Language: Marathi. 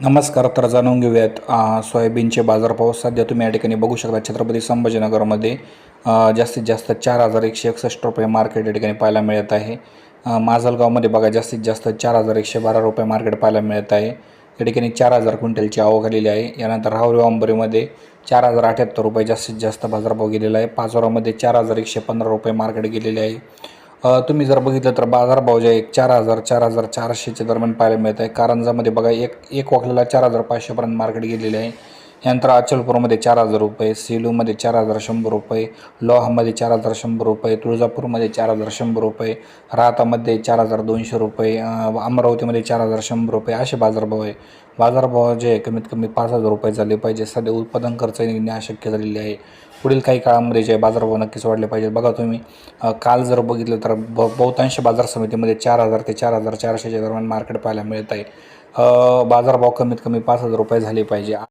नमस्कार तर जाणून घेऊयात सोयाबीनचे बाजारभाव सध्या तुम्ही या ठिकाणी बघू शकता. छत्रपती संभाजीनगरमध्ये जास्तीत जास्त चार हजार एकशे एकसष्ट रुपये मार्केट या ठिकाणी पाहायला मिळत आहे. अ, माजलगावमध्ये बघा जास्तीत जास्त चार हजार एकशे बारा रुपये मार्केट पाहायला मिळत आहे. या ठिकाणी चार हजार क्विंटलची आवक आलेली आहे. यानंतर राहुरी अंबरीमध्ये चार हजार अठ्याहत्तर रुपये जास्तीत जास्त बाजारभाव गेलेला आहे. पाचोरामध्ये चार हजार एकशे पंधरा रुपये मार्केट गेलेले आहे. तुम्ही जर बघितलं तर बाजारभाव जे एक चार हजार चार हजार चारशेच्या दरम्यान पाहायला मिळत आहे कारंजामध्ये बघा एक एक वाकलेला चार हजार पाचशेपर्यंत मार्केट गेलेले आहे. यानंतर अचलपूरमध्ये चार हजार रुपये सेलूमध्ये चार हजार शंभर रुपये लोहामध्ये चार हजार शंभर रुपये तुळजापूरमध्ये चार हजार शंभर रुपये राहतामध्ये चार हजार दोनशे रुपये अमरावतीमध्ये चार हजार शंभर रुपये असे बाजारभाव आहे. बाजारभाव जे आहे कमीत कमी पाच हजार रुपये झाले पाहिजे. सध्या उत्पादन खर्च निघणे अशक्य झालेले आहे. पुढील काही काळामध्ये जे बाजारभाव नक्कीच वाढले पाहिजे बघा तुम्ही काल जर बघितलं तर ब बहुतांश बाजार समितीमध्ये चार हजार ते चार हजार चारशेच्या दरम्यान मार्केट पाहायला मिळत आहे. बाजारभाव कमीत कमी पाच हजार रुपये झाले पाहिजे.